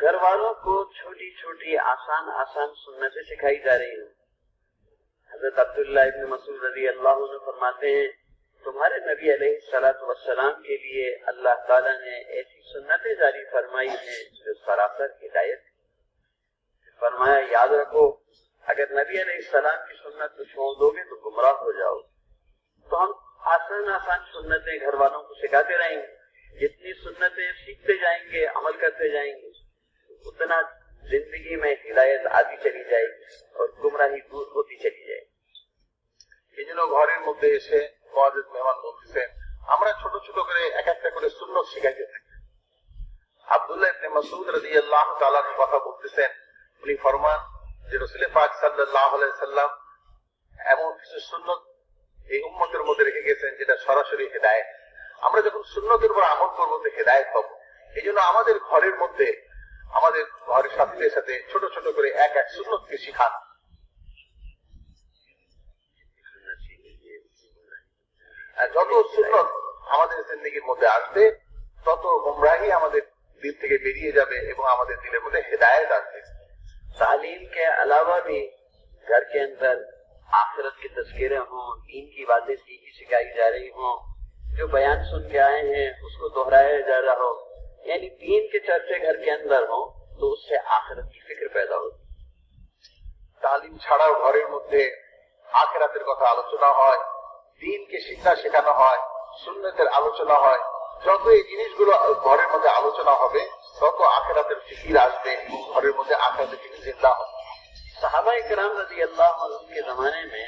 گھر والوں کو چھوٹی چھوٹی آسان آسان سنتیں سکھائی جا رہی ہیں۔ حضرت عبداللہ ابن مسعود رضی اللہ عنہ فرماتے ہیں، تمہارے نبی علیہ السلام والسلام کے لیے اللہ تعالیٰ نے ایسی سنتیں جاری فرمائی ہیں جو سراسر ہدایت فرمایا، یاد رکھو، اگر نبی علیہ السلام کی سنت کو چھوڑ دو گے تو گمراہ ہو جاؤ۔ تو ہم آسان آسان سنتیں گھر والوں کو سکھاتے رہیں گے۔ جتنی سنتیں سیکھتے جائیں گے، عمل کرتے جائیں گے۔ उतना जिंदगी में हिदायत आती चली जाएगी और गुमराही दूर होती चली जाएगी এই জন্য ঘরের মধ্যে এসে মহাজেদ মেহমান বলতেছেন আমরা ছোট ছোট করে এক একটা করে সুন্নত শিখাইতে থাকি আবদুল্লাহ ইবনে মাসুদ রাদিয়াল্লাহু তাআলার কথা বলতেছেন উনি ফরমান যে রসুল পাক সাল্লাল্লাহু আলাইহি সাল্লাম এমন কিছু সুন্নত এই উম্মতের মধ্যে রেখে গেছেন যেটা সরাসরি হেদায়েত আমরা যখন সুন্নতের উপর আমল করবো তো হেদায়েত পাবো এই জন্য আমাদের ঘরের মধ্যে আমাদের ঘরের সাথীদের সাথে ছোট ছোট করে এক এক সুন্নতকে শিখান আর যত সুন্নত আমাদের জিন্দগির মধ্যে আসবে তত গুমরাহি আমাদের দিল থেকে বেরিয়ে যাবে এবং আমাদের দিলের মধ্যে হেদায়ত আসবে तालीम के अलावा भी घर के अंदर आखिरत की तस्वीरें हों दीन की बातें सीखी सिखाई जा रही हों जो बयान सुन के आए हैं उसको दोहराया जा रहा हो यानी दीन के चर्चे घर के अंदर हो तो उससे आखिरत की फिक्र पैदा होती তালিম ছাড়াও ঘরের মধ্যে আখেরাতের কথা আলোচনা হয় দিনকে শিক্ষা শেখানো হয় সুন্নতের আলোচনা হয় যত এই জিনিসগুলো ঘরের মধ্যে আলোচনা হবে তত আখেরাতের ফিকির আসবে এবং ঘরের মধ্যে আখেরাতের ফিকির জিন্দা হবে साहबा कराम रजी अल्लाह अन्हुम के जमाने में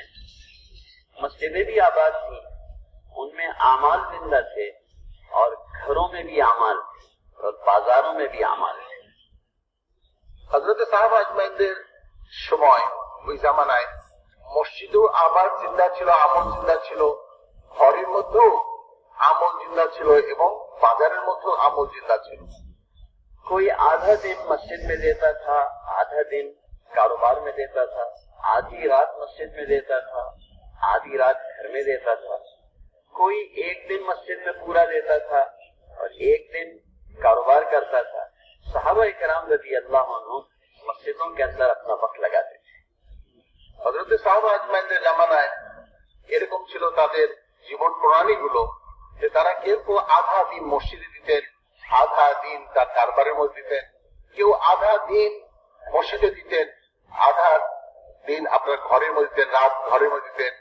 मस्जिदें भी आबाद थी उनमें आमाल जिंदा थे और घरों में भी आमाल थे और बाजारों में भी आमाल थे হজরত সাহাব আজমাইনদের সময় ওই জামানায় মসজিদেও আবার জিন্দা ছিল আমল জিন্দা ছিল ঘরের মধ্যেও আমল জিন্দা ছিল এবং বাজারের মধ্যেও আমল জিন্দা ছিল कोई आधा दिन मस्जिद में देता था आधा दिन कारोबार में देता था आधी रात मस्जिद में देता था आधी रात घर में देता था कोई एक दिन मस्जिद में पूरा देता था और एक दिन कारोबार करता था साहबा कराम रजी अल्लाह अन्हु मस्जिदों के अंदर अपना वक्त लगाते थे হজরত সাহাব আজমাইনদের জামানায় এরকম ছিল তাদের জীবন প্রণালী গুলো যে তারা কেউ কেউ আধা দিন মসজিদে দিতেন আধা দিন তার কারবারের মধ্যে দিতেন কেউ আধা দিন মসজিদে দিতেন আধা দিন আপনার ঘরের মধ্যে দিতেন রাত ঘরের মধ্যে দিতেন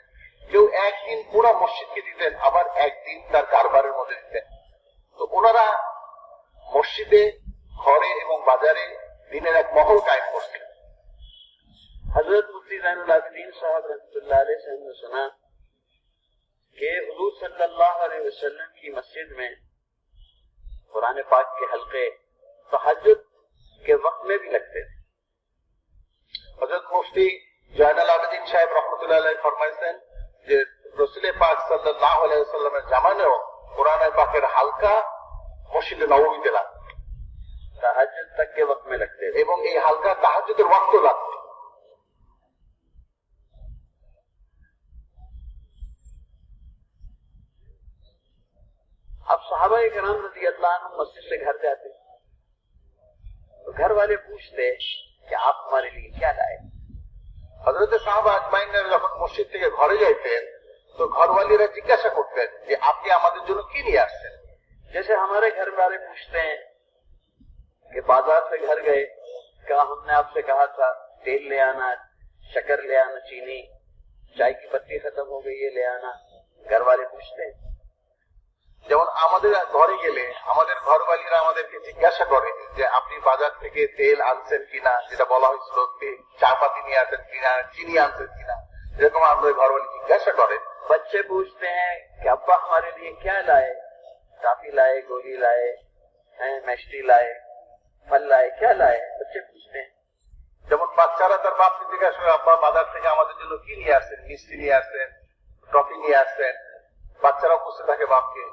কেউ একদিন পুরা মসজিদকে দিতেন আবার একদিন তার কারবারের মধ্যে দিতেন তো ওনারা মসজিদে، ঘরে এবং বাজারে দিনের এক মহল কায়েম করছে। حضرت مفتی پاک کے حلقے کے وقت میں بھی لگتے تھے حضرت مفتی جوان العابدین صاحب اللہ علیہ فرمائتے পাকের হালকা মসজিদে নবমীতে লাগত तहज्जुद तक के वक्त में लगते थे এবং এই হালকা তাহাজুদের ওয়াক্ত লাগত अब साहबा कराम रजी अल्लाह अन्हु मस्जिद से घर जाते तो घर वाले पूछते कि आप हमारे लिए क्या लाए হজরত সাহাব আজমাইনের যখন মসজিদ থেকে ঘরে যাইতেন তো ঘরওয়ালিরা জিজ্ঞাসা করতেন যে আপনি আমাদের জন্য কি নিয়ে আসছেন جیسے ہمارے گھر والے پوچھتے ہیں کہ بازار سے گھر گئے، کہا، ہم نے آپ سے کہا تھا، تیل لے آنا، شکر لے آنا، چینی، چائے کی پتی ختم ہو گئی ہے لے آنا۔ گھر والے پوچھتے ہیں۔ যেমন আমাদের ঘরে গেলে আমাদের ঘরবালিরা আমাদেরকে জিজ্ঞাসা করে যে আপনি বাজার থেকে তেল আনছেন কিনা যেটা বলা হয়েছিল চা পাতি নিয়ে আসেন কিনা চিনি আনছেন কিনা যেরকম আমাদের ঘরবালি জিজ্ঞাসা করে بچے پوچھتے ہیں کہ ابا ہمارے لیے کیا لائے؟ काफी लाए गोली लाए हैं मछली लाए फल लाए क्या लाए बच्चे पूछते हैं যেমন বাচ্চারা তার বাপকে জিজ্ঞাসা করে আব্বা বাজার থেকে আমাদের জন্য কি নিয়ে আসছেন মিষ্টি নিয়ে আসছেন টফি নিয়ে আসছেন বাচ্চারা পুষতে থাকে বাপকে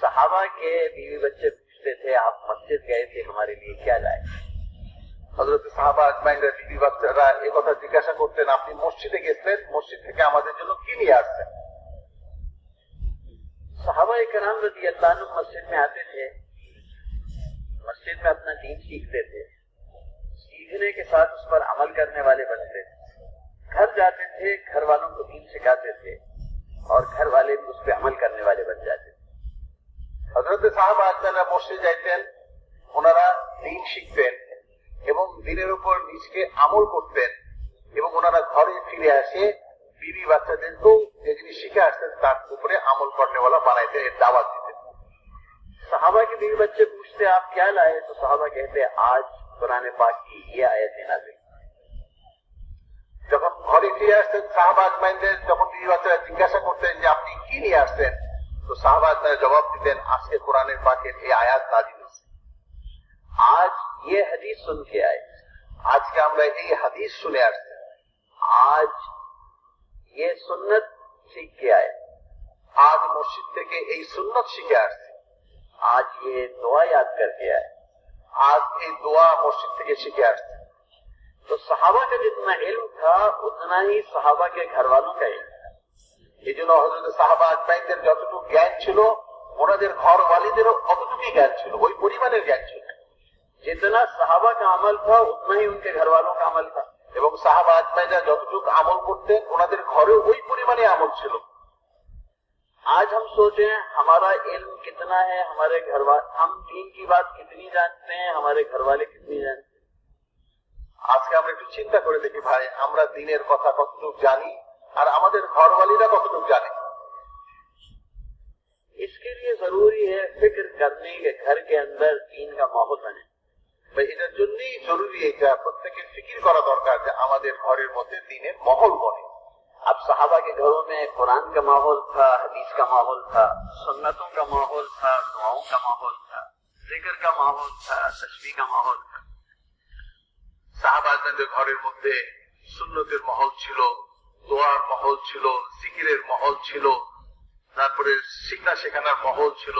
सहाबा के बीवी बच्चे पूछते थे आप मस्जिद गए थे हमारे लिए क्या लाए হজরত সাহাবা আজমাইনরা বিবি বাচ্চারা এ কথা জিজ্ঞাসা করতেন আপনি মসজিদে গেছেন মসজিদ থেকে আমাদের জন্য কি নিয়ে আসছেন صحابہ کرام رضی اللہ عنہ مسجد میں آتے تھے، مسجد میں اپنا دین سیکھتے تھے، سیکھنے کے ساتھ اس پر عمل کرنے والے بنتے تھے۔ گھر جاتے تھے، گھر والوں کو دین سکھاتے تھے اور گھر والے بھی اس پہ عمل کرنے والے بن جاتے تھے۔ حضرت صاحب آج تعالیٰ مسجد جاتے ہیں انہارا دین سیکھتے ہیں এবং দিনের উপর নিজকে আমল করতেন এবং ওনারা ঘরে ফিরে আসে বিবি বাচ্চাদেরকেও যে জিনিস শিখে আসতেন তার উপরে আমল করনেওয়ালা বানাইতেন এর দাওয়াত দিতেন सहाबा के बीवी बच्चे पूछते आप क्या लाए तो सहाबा कहते आज कुरान पाक की ये आयत नाजिल যখন ঘরে ফিরে আসতেন সাহাবা আজমাইনদের যখন বিবি বাচ্চারা জিজ্ঞাসা করতেন যে আপনি কি নিয়ে আসছেন তো সাহাবা আজমাইন জবাব দিতেন আজকে কোরআনের পাকের এই আয়াত নাজিল হয়েছে आज ये हदीस सुन के आए আজকে আমরা এই হাদিস শুনে আসছি आज ये सुन्नत सीख के आए আজ মসজিদ থেকে এই সুন্নত শিখে আসছি आज ये दुआ याद करके आए আজ এই দোয়া মসজিদ থেকে শিখে আসছে तो सहाबा का जितना इल्म था उतना ही सहाबा के घर वालों का इल्म था এই জন্য হজরত সাহাবা আজমাইনদের যতটুকু জ্ঞান ছিল ওনাদের ঘর ওয়ালিদেরও অতটুকুই জ্ঞান ছিল ওই পরিমাণের জ্ঞান ছিল जितना सहाबा का अमल था उतना ही उनके घर वालों का अमल था এবং সাহাবা আজমাইরা যতটুকু আমল করতেন، ওনাদের ঘরে ওই পরিমাণে আমল ছিল। آج ہم سوچیں ہمارا علم کتنا ہے ہمارے گھر والے ہم دین کی بات کتنی جانتے ہیں ہمارے گھر والے کتنی جانتے ہیں আজকে আমরা একটু চিন্তা করে দেখি ভাই، আমরা দিনের কথা কতটুক জানি، আর আমাদের ঘরওয়ালিরা কতটুক জানে। اس کے لیے ضروری ہے فکر کرنے کے گھر کے اندر دین کا ماحول بنے। এটার জন্যই জরুরি এটা প্রত্যেকের ফিকির করা দরকার যে আমাদের ঘরের মধ্যে দিনের মহল বনে अब सहाबा के घरों में कुरान का माहौल था हदीस का माहौल था सुन्नतों का माहौल था दुआओं का माहौल था जिक्र का माहौल था तस्वीर का माहौल था সাহাবাজদের ঘরের মধ্যে সুন্নতের মহল ছিল দোয়ার মহল ছিল জিকিরের মহল ছিল তারপরে শিক্ষা শেখানোর মহল ছিল